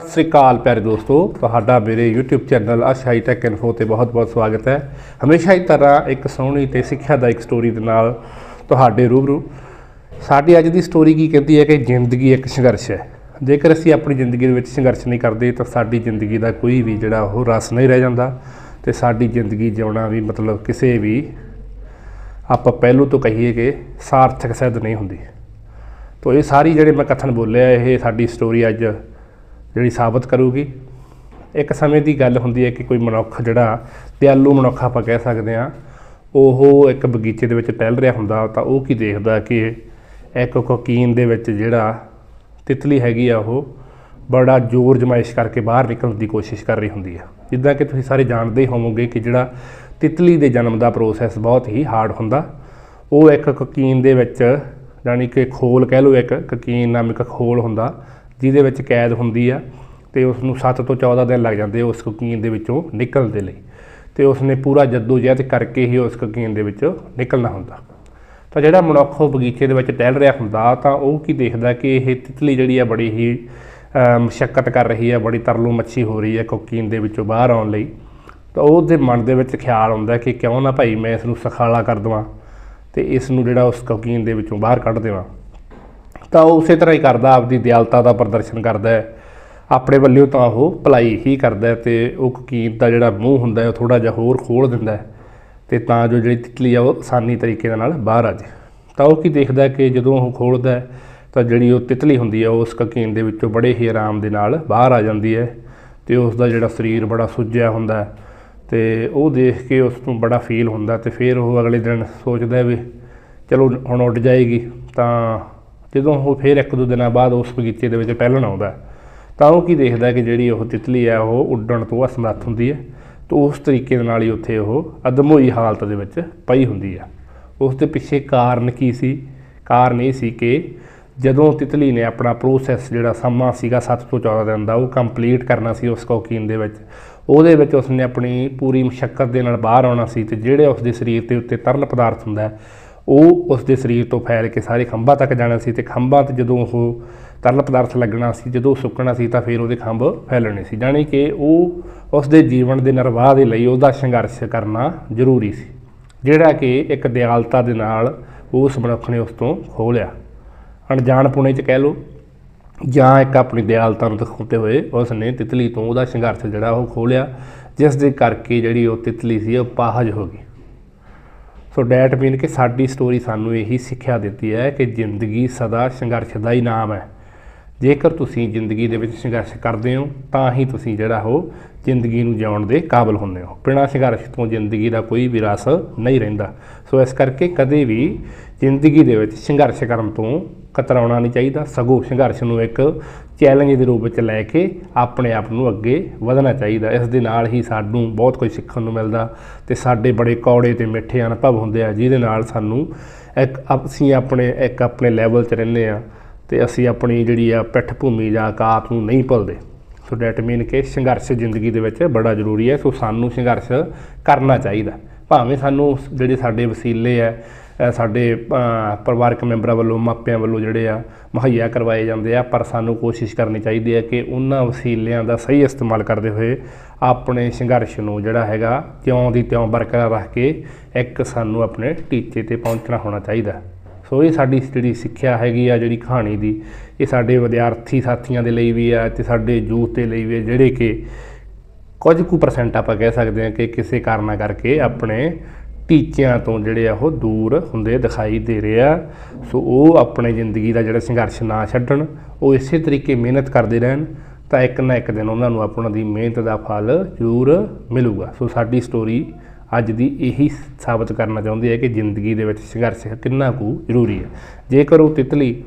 ਸਤਿ ਸ੍ਰੀ ਅਕਾਲ ਪਿਆਰੇ ਦੋਸਤੋ, ਤੁਹਾਡਾ ਮੇਰੇ YouTube ਚੈਨਲ ਅਸ਼ਾਈ ਟੈਕ ਇਨਫੋ ਤੇ ਬਹੁਤ-ਬਹੁਤ ਸਵਾਗਤ ਹੈ। ਹਮੇਸ਼ਾ ਹੀ ਤਰ੍ਹਾਂ ਇੱਕ ਸੋਹਣੀ ਤੇ ਸਿੱਖਿਆਦਾਇਕ ਸਟੋਰੀ ਦੇ ਨਾਲ ਤੁਹਾਡੇ ਰੂਬਰੂ। ਸਾਡੀ ਅੱਜ ਦੀ ਸਟੋਰੀ ਕੀ ਕਹਿੰਦੀ ਹੈ ਕਿ ਜ਼ਿੰਦਗੀ ਇੱਕ ਸੰਘਰਸ਼ ਹੈ। ਜੇਕਰ ਅਸੀਂ ਆਪਣੀ ਜ਼ਿੰਦਗੀ ਦੇ ਵਿੱਚ ਸੰਘਰਸ਼ ਨਹੀਂ ਕਰਦੇ, ਤਾਂ ਸਾਡੀ ਜ਼ਿੰਦਗੀ ਦਾ ਕੋਈ ਵੀ ਜਿਹੜਾ ਉਹ ਰਸ ਨਹੀਂ ਰਹਿ ਜਾਂਦਾ ਤੇ ਸਾਡੀ ਜ਼ਿੰਦਗੀ ਜਿਉਣਾ ਵੀ ਮਤਲਬ ਕਿਸੇ ਵੀ ਆਪਾਂ ਪਹਿਲੂ ਤੋਂ ਕਹੀਏ ਕਿ ਸਾਰਥਕ ਸਿੱਧ ਨਹੀਂ ਹੁੰਦੀ। ਤੋ ਇਹ ਸਾਰੀ ਜਿਹੜੇ ਮੈਂ ਕਥਨ ਬੋਲਿਆ ਇਹ ਸਾਡੀ ਸਟੋਰੀ ਅੱਜ ਜਿਹੜੀ ਸਾਬਤ ਕਰੂਗੀ। ਇੱਕ ਸਮੇਂ ਦੀ ਗੱਲ ਹੁੰਦੀ ਹੈ ਕਿ ਕੋਈ ਮਨੁੱਖ ਜਿਹੜਾ ਦਿਆਲੂ ਮਨੁੱਖ ਆਪਾਂ ਕਹਿ ਸਕਦੇ ਹਾਂ, ਉਹ ਇੱਕ ਬਗੀਚੇ ਦੇ ਵਿੱਚ ਟਹਿਲ ਰਿਹਾ ਹੁੰਦਾ ਤਾਂ ਉਹ ਕੀ ਦੇਖਦਾ ਕਿ ਇੱਕ ਕੋਕੀਨ ਦੇ ਵਿੱਚ ਜਿਹੜਾ ਤਿਤਲੀ ਹੈਗੀ ਆ ਉਹ ਬੜਾ ਜ਼ੋਰ ਜਮਾਇਸ਼ ਕਰਕੇ ਬਾਹਰ ਨਿਕਲਣ ਦੀ ਕੋਸ਼ਿਸ਼ ਕਰ ਰਹੀ ਹੁੰਦੀ ਆ। ਜਿੱਦਾਂ ਕਿ ਤੁਸੀਂ ਸਾਰੇ ਜਾਣਦੇ ਹੋਵੋਗੇ ਕਿ ਜਿਹੜਾ ਤਿਤਲੀ ਦੇ ਜਨਮ ਦਾ ਪ੍ਰੋਸੈਸ ਬਹੁਤ ਹੀ ਹਾਰਡ ਹੁੰਦਾ। ਉਹ ਇੱਕ ਕੋਕੀਨ ਦੇ ਵਿੱਚ ਯਾਨੀ ਕਿ ਖੋਲ ਕਹਿ ਲਓ ਇੱਕ ਕੋਕੀਨ ਇੱਕ ਖੋਲ ਹੁੰਦਾ। ਜਿਹਦੇ ਵਿੱਚ ਕੈਦ ਹੁੰਦੀ ਆ ਤੇ ਉਸ ਨੂੰ 7 ਤੋਂ 14 ਦਿਨ ਲੱਗ ਜਾਂਦੇ ਉਸ ਕੋਕੀਨ ਦੇ ਵਿੱਚੋਂ ਨਿਕਲਣ ਦੇ ਲਈ। ਤੇ ਉਸ ਨੇ ਪੂਰਾ ਜਹਿਦ ਕਰਕੇ ਹੀ ਉਸ ਕੋਕੀਨ ਦੇ ਵਿੱਚੋਂ ਨਿਕਲਣਾ ਹੁੰਦਾ। ਤਾਂ ਜਿਹੜਾ ਮਨੁੱਖ ਉਹ ਬਗੀਚੇ ਦੇ ਵਿੱਚ ਟਹਿਲ ਰਿਹਾ ਹੁੰਦਾ ਤਾਂ ਉਹ ਕੀ ਦੇਖਦਾ ਕਿ ਇਹ ਤਿਤਲੀ ਜਿਹੜੀ ਆ ਬੜੀ ਹੀ ਮੁਸ਼ਕਲ ਕਰ ਰਹੀ ਹੈ ਬੜੀ ਤਰਲੂ ਮੱਛੀ ਹੋ ਰਹੀ ਹੈ ਕੋਕੀਨ ਦੇ ਵਿੱਚੋਂ ਬਾਹਰ ਆਉਣ ਲਈ। ਤਾਂ ਉਹਦੇ ਮਨ ਦੇ ਵਿੱਚ ਖਿਆਲ ਆਉਂਦਾ ਕਿ ਕਿਉਂ ਨਾ ਭਾਈ ਮੈਂ ਇਸ ਨੂੰ ਸਖਾਲਾ ਕਰ ਦਵਾਂ ਤੇ ਇਸ ਨੂੰ ਜਿਹੜਾ ਉਸ ਕੋਕੀਨ ਦੇ ਵਿੱਚੋਂ ਬਾਹਰ ਕੱਢ ਦੇਵਾਂ। ਤਾਂ ਉਹ ਉਸੇ ਤਰ੍ਹਾਂ ਹੀ ਕਰਦਾ, ਆਪਦੀ ਦਿਆਲਤਾ ਦਾ ਪ੍ਰਦਰਸ਼ਨ ਕਰਦਾ ਹੈ। ਆਪਣੇ ਵੱਲੋਂ ਤਾਂ ਉਹ ਭਲਾਈ ਹੀ ਕਰਦਾ ਹੈ ਤੇ ਉਹ ਕੋਕੀਨ ਦਾ ਜਿਹੜਾ ਮੂੰਹ ਹੁੰਦਾ ਹੈ, ਉਹ ਥੋੜਾ ਜਿਹਾ ਹੋਰ ਖੋਲ ਦਿੰਦਾ ਹੈ ਤੇ ਤਾਂ ਜੋ ਜਿਹੜੀ ਤਿਤਲੀ ਆ, ਉਹ ਆਸਾਨੀ ਤਰੀਕੇ ਦੇ ਨਾਲ ਬਾਹਰ ਆ ਜਾਵੇ ਤਾਂ ਉਹ ਕੀ ਦੇਖਦਾ ਕਿ ਜਦੋਂ ਉਹ ਖੋਲਦਾ ਹੈ, ਤਾਂ ਜਿਹੜੀ ਉਹ ਤਿਤਲੀ ਹੁੰਦੀ ਹੈ ਉਹ ਉਸ ਕਕੀਨ ਦੇ ਵਿੱਚੋਂ ਬੜੇ ਹੀ ਆਰਾਮ ਦੇ ਨਾਲ ਬਾਹਰ ਆ ਜਾਂਦੀ ਹੈ ਤੇ ਉਸ ਦਾ ਜਿਹੜਾ ਸਰੀਰ ਬੜਾ ਸੁੱਜਿਆ ਹੁੰਦਾ ਹੈ ਤੇ ਉਹ ਦੇਖ ਕੇ ਉਸ ਨੂੰ ਬੜਾ ਫੀਲ ਹੁੰਦਾ ਤੇ ਫਿਰ ਉਹ ਅਗਲੇ ਦਿਨ ਸੋਚਦਾ ਵੀ ਚਲੋ ਹੁਣ ਉੱਡ ਜਾਏਗੀ, ਤਾਂ ਜਦੋਂ ਉਹ ਫਿਰ ਇੱਕ ਦੋ ਦਿਨਾਂ ਬਾਅਦ ਉਸ ਬਗੀਚੇ ਦੇ ਵਿੱਚ ਪਹਿਲਣ ਆਉਂਦਾ ਤਾਂ ਉਹ ਕੀ ਦੇਖਦਾ ਕਿ ਜਿਹੜੀ ਉਹ ਤਿਤਲੀ ਹੈ, ਉਹ ਉੱਡਣ ਤੋਂ ਅਸਮਰੱਥ ਹੁੰਦੀ ਹੈ, ਤਾਂ ਉਸ ਤਰੀਕੇ ਦੇ ਨਾਲ ਹੀ ਉੱਥੇ ਉਹ ਅਦਮੋਈ ਹਾਲਤ ਦੇ ਵਿੱਚ ਪਈ ਹੁੰਦੀ ਆ ਉਸ ਦੇ ਪਿੱਛੇ ਕਾਰਨ ਕੀ ਸੀ? ਕਾਰਨ ਇਹ ਸੀ ਕਿ ਜਦੋਂ ਤਿਤਲੀ ਨੇ ਆਪਣਾ ਪ੍ਰੋਸੈਸ ਜਿਹੜਾ ਸਮਾਂ ਸੀਗਾ 7 ਤੋਂ 14 ਦਿਨ ਦਾ, ਉਹ ਕੰਪਲੀਟ ਕਰਨਾ ਸੀ ਉਸ ਕੋਕੀਨ ਦੇ ਵਿੱਚ, ਉਹਦੇ ਵਿੱਚ ਉਸਨੇ ਆਪਣੀ ਪੂਰੀ ਮੁਸ਼ਕਲ ਦੇ ਨਾਲ ਬਾਹਰ ਆਉਣਾ ਸੀ ਤੇ ਜਿਹੜੇ ਉਸ ਦੇ ਸਰੀਰ ਦੇ ਉੱਤੇ ਤਰਲ ਪਦਾਰਥ ਹੁੰਦਾ ਹੈ ਉਹ ਉਸ ਦੇ ਸਰੀਰ ਤੋਂ ਫੈਲ ਕੇ ਸਾਰੇ ਖੰਭਾਂ ਤੱਕ ਜਾਣਾ ਸੀ ਤੇ ਖੰਭਾਂ ਤੇ ਜਦੋਂ ਉਹ ਤਰਲ ਪਦਾਰਥ ਲੱਗਣਾ ਸੀ, ਜਦੋਂ ਸੁੱਕਣਾ ਸੀ ਤਾਂ ਫਿਰ ਉਹਦੇ ਖੰਭ ਫੈਲਣੇ ਸੀ। ਜਾਣੀ ਕਿ ਉਹ ਉਸ ਦੇ ਜੀਵਨ ਦੇ ਨਿਰਵਾਹ ਦੇ ਲਈ ਉਹਦਾ ਸੰਘਰਸ਼ ਕਰਨਾ ਜ਼ਰੂਰੀ ਸੀ, ਜਿਹੜਾ ਕਿ ਇੱਕ ਦਿਆਲਤਾ ਦੇ ਨਾਲ ਉਸ ਮਨੁੱਖ ਨੇ ਉਸ ਤੋਂ ਖੋ ਲਿਆ। ਅਣਜਾਣਪੁਣੇ ਚ ਕਹਿ ਲਓ, ਜਾਂ ਇੱਕ ਆਪਣੀ ਦਿਆਲਤਾ ਨੂੰ ਦਿਖਾਉਂਦੇ ਹੋਏ ਉਸ ਨੇ ਤਿਤਲੀ ਤੋਂ ਉਹਦਾ ਸੰਘਰਸ਼ ਜਿਹੜਾ ਉਹ ਖੋਹ ਲਿਆ ਜਿਸ ਦੇ ਕਰਕੇ ਜਿਹੜੀ ਉਹ ਤਿਤਲੀ ਸੀ ਉਹ ਪਾਹਜ ਹੋ ਗਈ। ਸੋ ਡੈਟ ਮੀਨ ਕਿ ਸਾਡੀ ਸਟੋਰੀ ਸਾਨੂੰ ਇਹੀ ਸਿੱਖਿਆ ਦਿੱਤੀ ਹੈ ਕਿ ਜ਼ਿੰਦਗੀ ਸਦਾ ਸੰਘਰਸ਼ ਦਾ ਹੀ ਨਾਮ ਹੈ ਜੇਕਰ ਤੁਸੀਂ ਜ਼ਿੰਦਗੀ ਦੇ ਵਿੱਚ ਸੰਘਰਸ਼ ਕਰਦੇ ਹੋ, ਤਾਂ ਹੀ ਤੁਸੀਂ ਜਿਹੜਾ ਉਹ ਜ਼ਿੰਦਗੀ ਨੂੰ ਜਿਉਣ ਦੇ ਕਾਬਿਲ ਹੁੰਦੇ ਹੋ। ਬਿਨਾਂ ਸੰਘਰਸ਼ ਤੋਂ ਜ਼ਿੰਦਗੀ ਦਾ ਕੋਈ ਵੀ ਰਸ ਨਹੀਂ ਰਹਿੰਦਾ। ਸੋ ਇਸ ਕਰਕੇ ਕਦੇ ਵੀ ਜ਼ਿੰਦਗੀ ਦੇ ਵਿੱਚ ਸੰਘਰਸ਼ ਕਰਨ ਤੋਂ ਕਤਰਾਉਣਾ ਨਹੀਂ ਚਾਹੀਦਾ। ਸਗੋਂ ਸੰਘਰਸ਼ ਨੂੰ ਇੱਕ ਚੈਲੰਜ ਦੇ ਰੂਪ ਵਿੱਚ ਲੈ ਕੇ ਆਪਣੇ ਆਪ ਨੂੰ ਅੱਗੇ ਵਧਣਾ ਚਾਹੀਦਾ। ਇਸ ਦੇ ਨਾਲ ਹੀ ਸਾਨੂੰ ਬਹੁਤ ਕੁਝ ਸਿੱਖਣ ਨੂੰ ਮਿਲਦਾ ਤੇ ਸਾਡੇ ਬੜੇ ਕੌੜੇ ਤੇ ਮਿੱਠੇ ਅਨੁਭਵ ਹੁੰਦੇ ਆ, ਜਿਹਦੇ ਨਾਲ ਸਾਨੂੰ ਇੱਕ ਅਸੀਂ ਆਪਣੇ, ਇੱਕ ਆਪਣੇ ਲੈਵਲ 'ਚ ਰਹਿੰਦੇ ਆ। ਤੇ ਅਸੀਂ ਆਪਣੀ ਜਿਹੜੀ ਆ ਪਿੱਠ ਭੂਮੀ ਜਾਂ ਆਕਾਤ ਨੂੰ ਨਹੀਂ ਭੁੱਲਦੇ। ਸੋ ਡੈਟ ਮੀਨ ਕਿ ਸੰਘਰਸ਼ ਜ਼ਿੰਦਗੀ ਦੇ ਵਿੱਚ ਬੜਾ ਜ਼ਰੂਰੀ ਹੈ। ਸੋ ਸਾਨੂੰ ਸੰਘਰਸ਼ ਕਰਨਾ ਚਾਹੀਦਾ। ਭਾਵੇਂ ਸਾਨੂੰ ਜਿਹੜੇ ਸਾਡੇ ਵਸੀਲੇ ਆ ਸਾਡੇ ਪਰਿਵਾਰਕ ਮੈਂਬਰਾਂ ਵੱਲੋਂ, ਮਾਪਿਆਂ ਵੱਲੋਂ ਜਿਹੜੇ ਆ ਮੁਹੱਈਆ ਕਰਵਾਏ ਜਾਂਦੇ ਆ, ਪਰ ਸਾਨੂੰ ਕੋਸ਼ਿਸ਼ ਕਰਨੀ ਚਾਹੀਦੀ ਹੈ ਕਿ ਉਹਨਾਂ ਵਸੀਲਿਆਂ ਦਾ ਸਹੀ ਇਸਤੇਮਾਲ ਕਰਦੇ ਹੋਏ ਆਪਣੇ ਸੰਘਰਸ਼ ਨੂੰ ਜਿਹੜਾ ਹੈਗਾ ਤਿਉਂ ਦੀ ਤਿਉਂ ਬਰਕਰਾਰ ਰੱਖ ਕੇ ਇੱਕ ਸਾਨੂੰ ਆਪਣੇ ਟੀਚੇ ਤੇ ਪਹੁੰਚਣਾ ਹੋਣਾ ਚਾਹੀਦਾ। ਸੋ ਇਹ ਸਾਡੀ ਜਿਹੜੀ ਸਿੱਖਿਆ ਹੈਗੀ ਆ, ਜਿਹੜੀ ਕਹਾਣੀ ਦੀ, ਇਹ ਸਾਡੇ ਵਿਦਿਆਰਥੀ ਸਾਥੀਆਂ ਦੇ ਲਈ ਵੀ ਆ ਤੇ ਸਾਡੇ ਯੂਥ ਦੇ ਲਈ ਵੀ ਆ, ਜਿਹੜੇ ਕਿ ਕੁਝ ਕੁ ਪਰਸੈਂਟ ਆਪਾਂ ਕਹਿ ਸਕਦੇ ਹਾਂ ਕਿ ਕਿਸੇ ਕਾਰਨਾ ਕਰਕੇ ਆਪਣੇ ਟੀਚਿਆਂ ਤੋਂ ਜਿਹੜੇ ਆ, ਉਹ ਦੂਰ ਹੁੰਦੇ ਦਿਖਾਈ ਦੇ ਰਹੇ ਆ। ਸੋ ਉਹ ਆਪਣੇ ਜ਼ਿੰਦਗੀ ਦਾ ਜਿਹੜਾ ਸੰਘਰਸ਼ ਨਾ ਛੱਡਣ, ਉਹ ਇਸੇ ਤਰੀਕੇ ਮਿਹਨਤ ਕਰਦੇ ਰਹਿਣ, ਤਾਂ ਇੱਕ ਨਾ ਇੱਕ ਦਿਨ ਉਹਨਾਂ ਨੂੰ ਆਪਣਾ ਦੀ ਮਿਹਨਤ ਦਾ ਫਲ ਜ਼ਰੂਰ ਮਿਲੂਗਾ। ਸੋ ਸਾਡੀ ਸਟੋਰੀ ਅੱਜ ਦੀ ਇਹੀ ਸਾਬਤ ਕਰਨਾ ਚਾਹੁੰਦੀ ਹੈ ਕਿ ਜ਼ਿੰਦਗੀ ਦੇ ਵਿੱਚ ਸੰਘਰਸ਼ ਕਿੰਨਾ ਕੁ ਜ਼ਰੂਰੀ ਹੈ। ਜੇਕਰ ਉਹ ਤਿਤਲੀ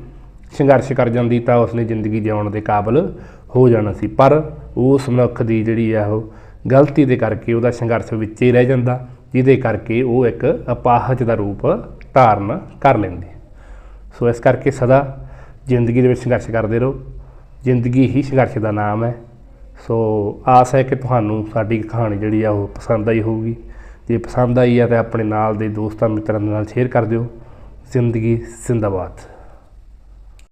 ਸੰਘਰਸ਼ ਕਰ ਜਾਂਦੀ ਤਾਂ ਉਸਨੇ ਜ਼ਿੰਦਗੀ ਜਿਉਣ ਦੇ ਕਾਬਿਲ ਹੋ ਜਾਣਾ ਸੀ, ਪਰ ਉਸ ਮਨੁੱਖ ਦੀ ਜਿਹੜੀ ਆ ਉਹ ਗਲਤੀ ਦੇ ਕਰਕੇ ਉਹਦਾ ਸੰਘਰਸ਼ ਵਿੱਚ ਹੀ ਰਹਿ ਜਾਂਦਾ, ਜਿਹਦੇ ਕਰਕੇ ਉਹ ਇੱਕ ਅਪਾਹਜ ਦਾ ਰੂਪ ਧਾਰਨ ਕਰ ਲੈਂਦੀ ਸੋ ਇਸ ਕਰਕੇ ਸਦਾ ਜ਼ਿੰਦਗੀ ਦੇ ਵਿੱਚ ਸੰਘਰਸ਼ ਕਰਦੇ ਰਹੋ। ਜ਼ਿੰਦਗੀ ਹੀ ਸੰਘਰਸ਼ ਦਾ ਨਾਮ ਹੈ। ਸੋ ਆਸ ਹੈ ਕਿ ਤੁਹਾਨੂੰ ਸਾਡੀ ਕਹਾਣੀ ਜਿਹੜੀ ਆ ਉਹ ਪਸੰਦ ਆਈ ਹੋਊਗੀ। ਜੇ ਪਸੰਦ ਆਈ ਹੈ ਤਾਂ ਆਪਣੇ ਨਾਲ ਦੇ ਦੋਸਤਾਂ ਮਿੱਤਰਾਂ ਦੇ ਨਾਲ ਸ਼ੇਅਰ ਕਰ ਦਿਓ। ਜ਼ਿੰਦਗੀ ਜ਼ਿੰਦਾਬਾਦ।